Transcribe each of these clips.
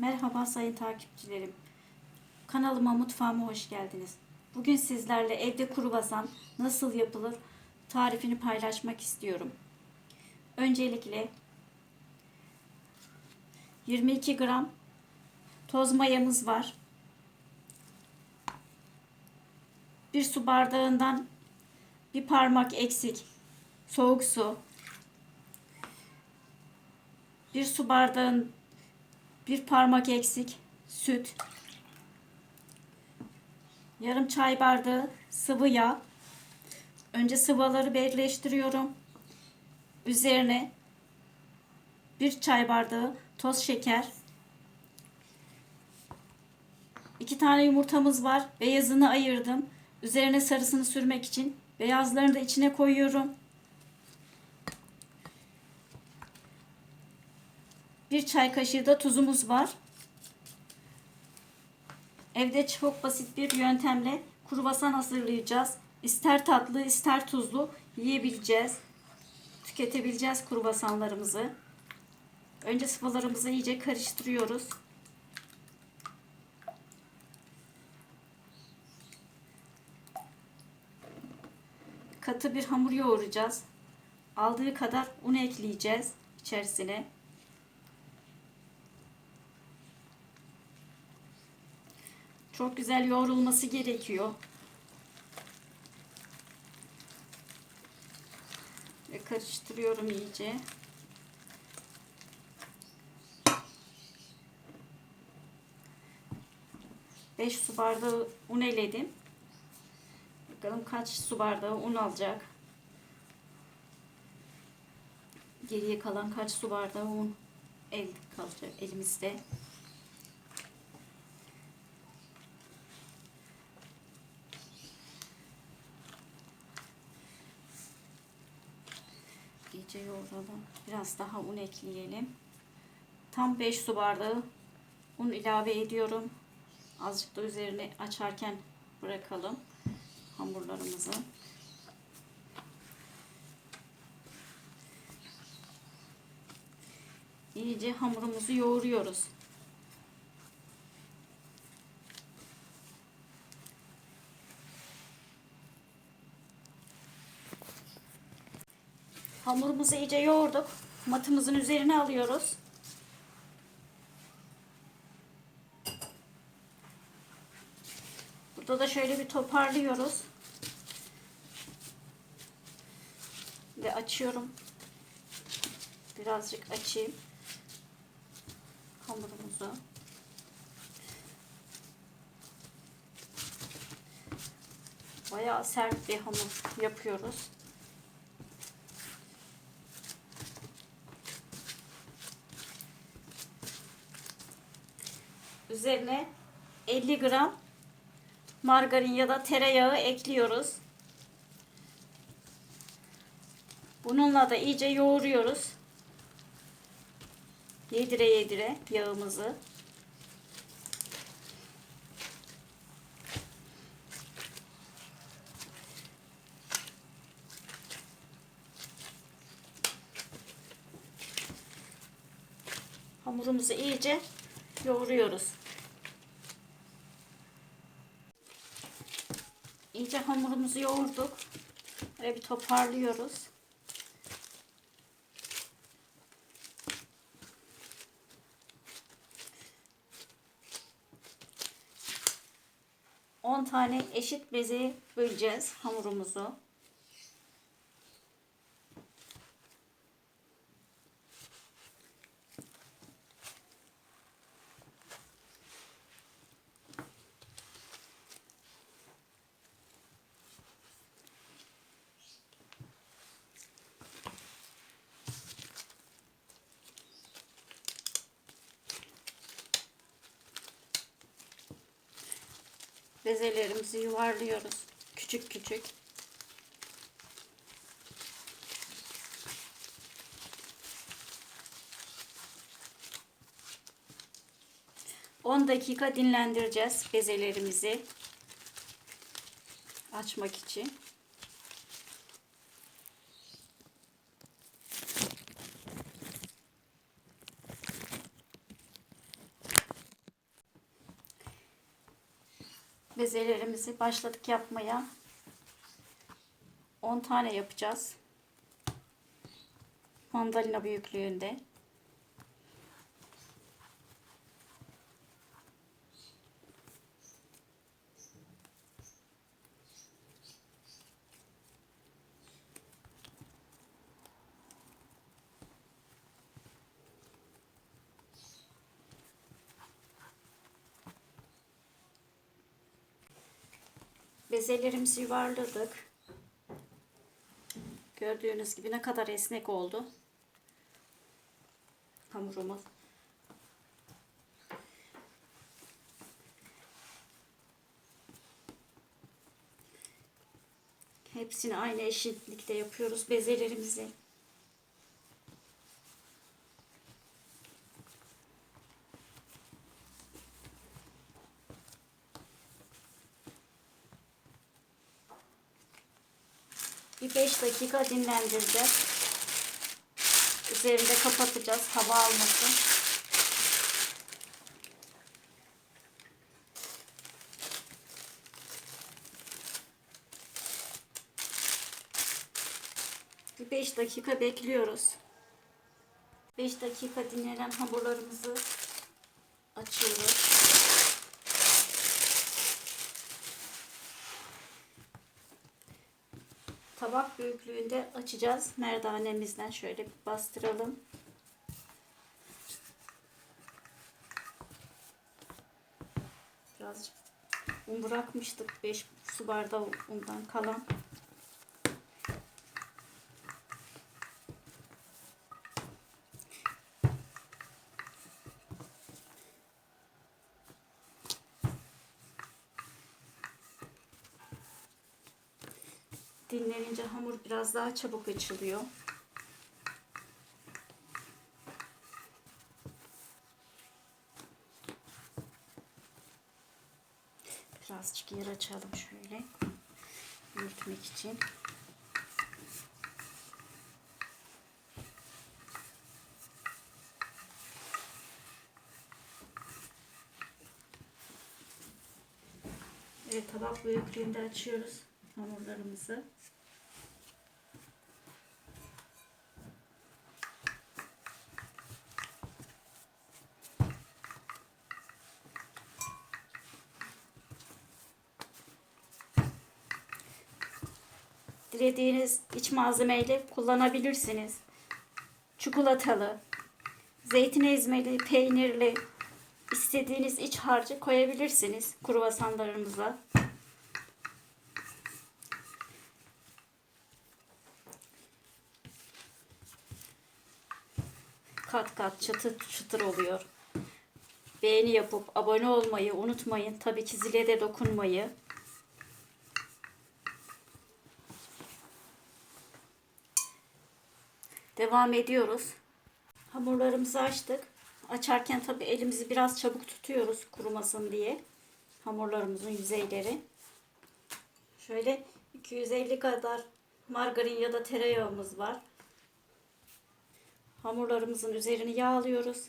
Merhaba sayın takipçilerim. Kanalıma mutfağıma hoş geldiniz. Bugün sizlerle evde kruvasan nasıl yapılır tarifini paylaşmak istiyorum. Öncelikle 22 gram toz mayamız var. Bir su bardağından bir parmak eksik soğuk su. Bir su bardağın bir parmak eksik süt, yarım çay bardağı sıvı yağ. Önce sıvıları birleştiriyorum. Üzerine bir çay bardağı toz şeker. iki tane yumurtamız var. Beyazını ayırdım. Üzerine sarısını sürmek için beyazlarını da içine koyuyorum. Bir çay kaşığı da tuzumuz var. Evde çok basit bir yöntemle kruvasan hazırlayacağız. İster tatlı ister tuzlu yiyebileceğiz. Tüketebileceğiz kruvasanlarımızı. Önce sıvılarımızı iyice karıştırıyoruz. Katı bir hamur yoğuracağız. Aldığı kadar un ekleyeceğiz içerisine. Çok güzel yoğrulması gerekiyor. Ve karıştırıyorum iyice. Beş su bardağı un eledim. Bakalım kaç su bardağı un alacak. Geriye kalan kaç su bardağı un el kalacak elimizde. İyice yoğuralım. Biraz daha un ekleyelim. Tam 5 su bardağı un ilave ediyorum. Azıcık da üzerine açarken bırakalım hamurlarımızı. İyice hamurumuzu yoğuruyoruz. Hamurumuzu iyice yoğurduk. Matımızın üzerine alıyoruz. Burada da şöyle bir toparlıyoruz. Ve açıyorum. Birazcık açayım. Hamurumuzu. Bayağı sert bir hamur yapıyoruz. Üzerine 50 gram margarin ya da tereyağı ekliyoruz. Bununla da iyice yoğuruyoruz. Yedire yedire yağımızı. Hamurumuzu iyice yoğuruyoruz. İyice hamurumuzu yoğurduk. Böyle bir toparlıyoruz. On tane eşit beze böleceğiz hamurumuzu. Bezelerimizi yuvarlıyoruz. Küçük küçük. On dakika dinlendireceğiz bezelerimizi açmak için. Bezelerimizi başladık yapmaya. 10 tane yapacağız. Mandalina büyüklüğünde. Bezelerimizi yuvarladık. Gördüğünüz gibi ne kadar esnek oldu. Hamurumuz. Hepsini aynı eşitlikte yapıyoruz bezelerimizi. Bir 5 dakika dinlendireceğiz. Üzerinde kapatacağız hava almasın. Bir 5 dakika bekliyoruz. 5 dakika dinlenen hamurlarımızı açıyoruz. Tabak büyüklüğünde açacağız. Merdanemizden şöyle bir bastıralım. Birazcık un bırakmıştık. 5 su bardağı undan kalan. Dinlenince hamur biraz daha çabuk açılıyor. Birazcık yer açalım şöyle. Yürütmek için. Evet tabak büyüklüğünde açıyoruz hamurlarımızı. Dilediğiniz iç malzemeyle kullanabilirsiniz. Çikolatalı, zeytin ezmeli, peynirli, istediğiniz iç harcı koyabilirsiniz kruvasanlarımıza. Kat kat çıtır çıtır oluyor. Beğeni yapıp abone olmayı unutmayın. Tabii ki zile de dokunmayı. Devam ediyoruz. Hamurlarımızı açtık. Açarken tabii elimizi biraz çabuk tutuyoruz kurumasın diye. Hamurlarımızın yüzeyleri. Şöyle 250 kadar margarin ya da tereyağımız var. Hamurlarımızın üzerini yağlıyoruz.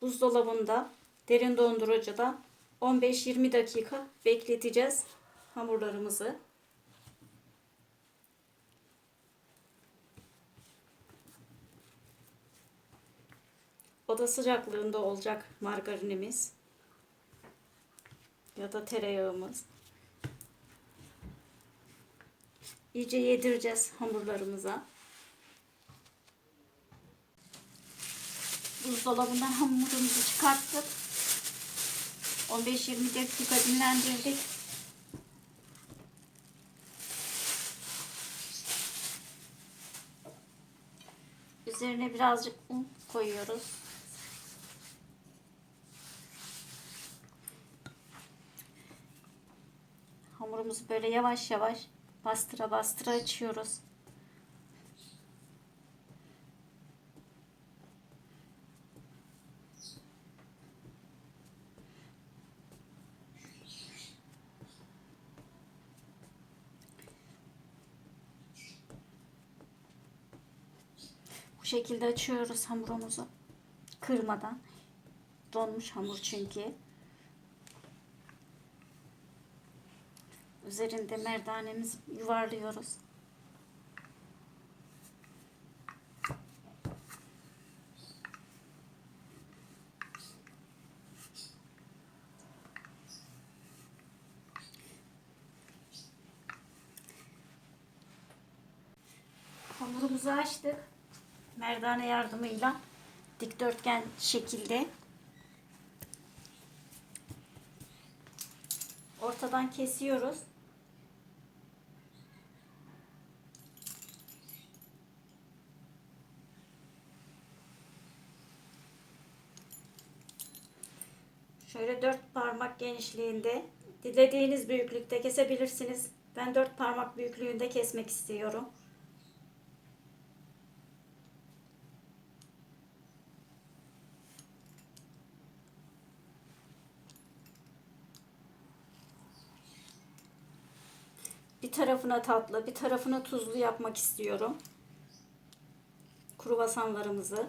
Buzdolabında, derin dondurucuda 15-20 dakika bekleteceğiz hamurlarımızı. Oda sıcaklığında olacak margarinimiz ya da tereyağımız. İyice yedireceğiz hamurlarımıza. Buzdolabından hamurumuzu çıkarttık. 15-20 dakika dinlendirdik. Üzerine birazcık un koyuyoruz. Hamurumuzu böyle yavaş yavaş bastıra bastıra açıyoruz. Bu şekilde açıyoruz hamurumuzu kırmadan. donmuş hamur çünkü. Üzerinde merdanemizi yuvarlıyoruz. Hamurumuzu açtık. Merdane yardımıyla dikdörtgen şekilde ortadan kesiyoruz. Şöyle dört genişliğinde dilediğiniz büyüklükte kesebilirsiniz. Ben dört parmak büyüklüğünde kesmek istiyorum. Bir tarafına tatlı, bir tarafına tuzlu yapmak istiyorum. Kruvasanlarımızı.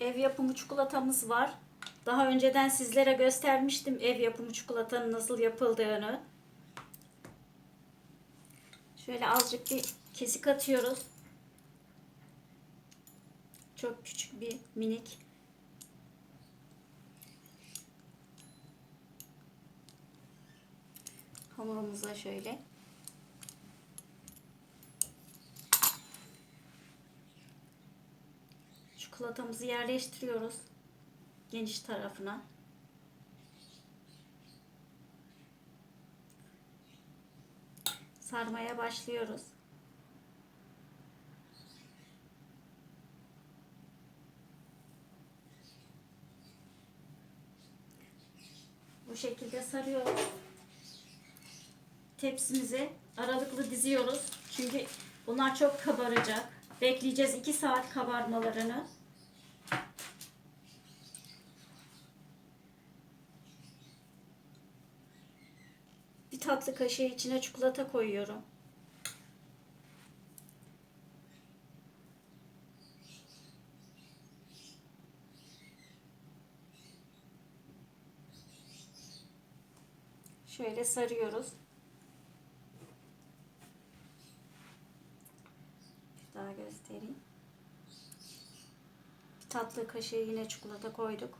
Ev yapımı çikolatamız var. Daha önceden sizlere göstermiştim ev yapımı çikolatanın nasıl yapıldığını. Şöyle azıcık bir kesik atıyoruz. Çok küçük bir minik. Hamurumuza şöyle. Çikolatamızı yerleştiriyoruz. Geniş tarafına. sarmaya başlıyoruz. Bu şekilde sarıyoruz. Tepsimizi aralıklı diziyoruz. Çünkü bunlar çok kabaracak. Bekleyeceğiz 2 saat kabarmalarını. Bir tatlı kaşığı içine çikolata koyuyorum. Şöyle sarıyoruz. Bir daha göstereyim. Bir tatlı kaşığı yine çikolata koyduk.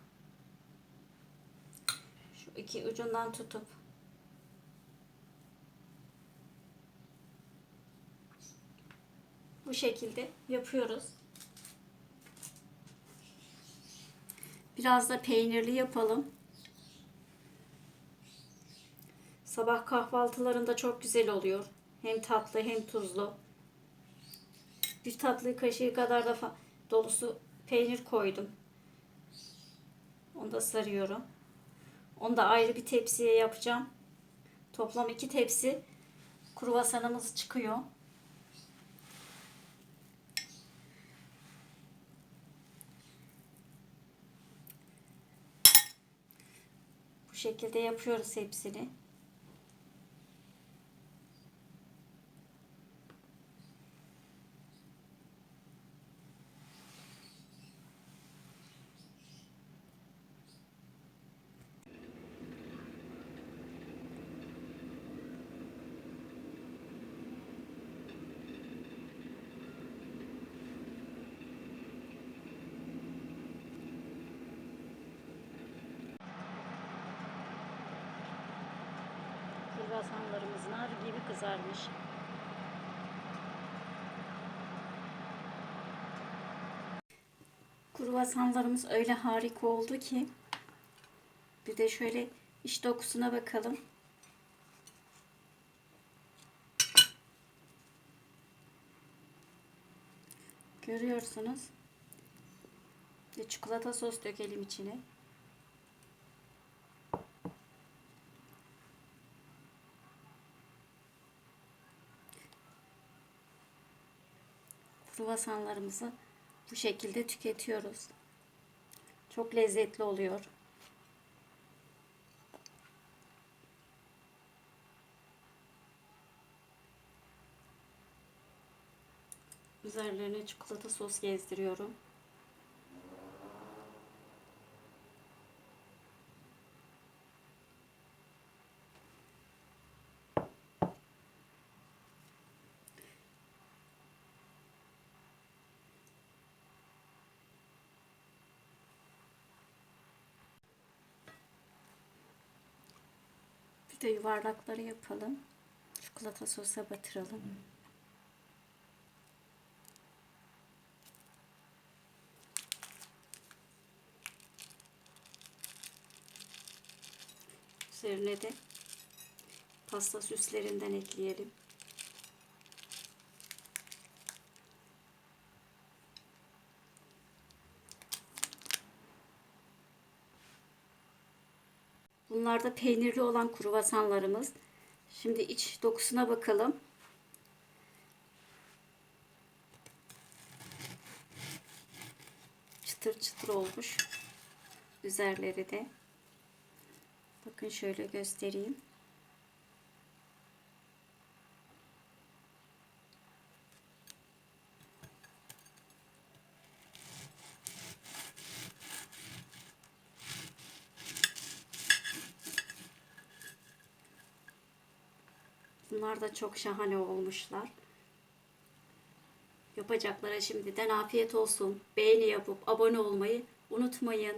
Şu iki ucundan tutup bu şekilde yapıyoruz. Biraz da peynirli yapalım. Sabah kahvaltılarında çok güzel oluyor. Hem tatlı hem tuzlu. Bir tatlı kaşığı kadar da dolusu peynir koydum. Onu da sarıyorum. Onu da ayrı bir tepsiye yapacağım. Toplam iki tepsi kruvasanımız çıkıyor. Bu şekilde yapıyoruz hepsini. Kruvasanlarımız nar gibi kızarmış. Kruvasanlarımız öyle harika oldu ki. Bir de şöyle iç dokusuna bakalım. Görüyorsunuz. Bir çikolata sos dökelim içine. kruvasanlarımızı bu şekilde tüketiyoruz. Çok lezzetli oluyor. Üzerlerine çikolata sos gezdiriyorum. De yuvarlakları yapalım. Çikolata sosa batıralım. Üzerine de pasta süslerinden ekleyelim. Bunlar da peynirli olan kruvasanlarımız. Şimdi iç dokusuna bakalım. Çıtır çıtır olmuş. Üzerleri de. Bakın şöyle göstereyim. Bunlar da çok şahane olmuşlar. Yapacaklara şimdiden afiyet olsun. Beğeni yapıp abone olmayı unutmayın.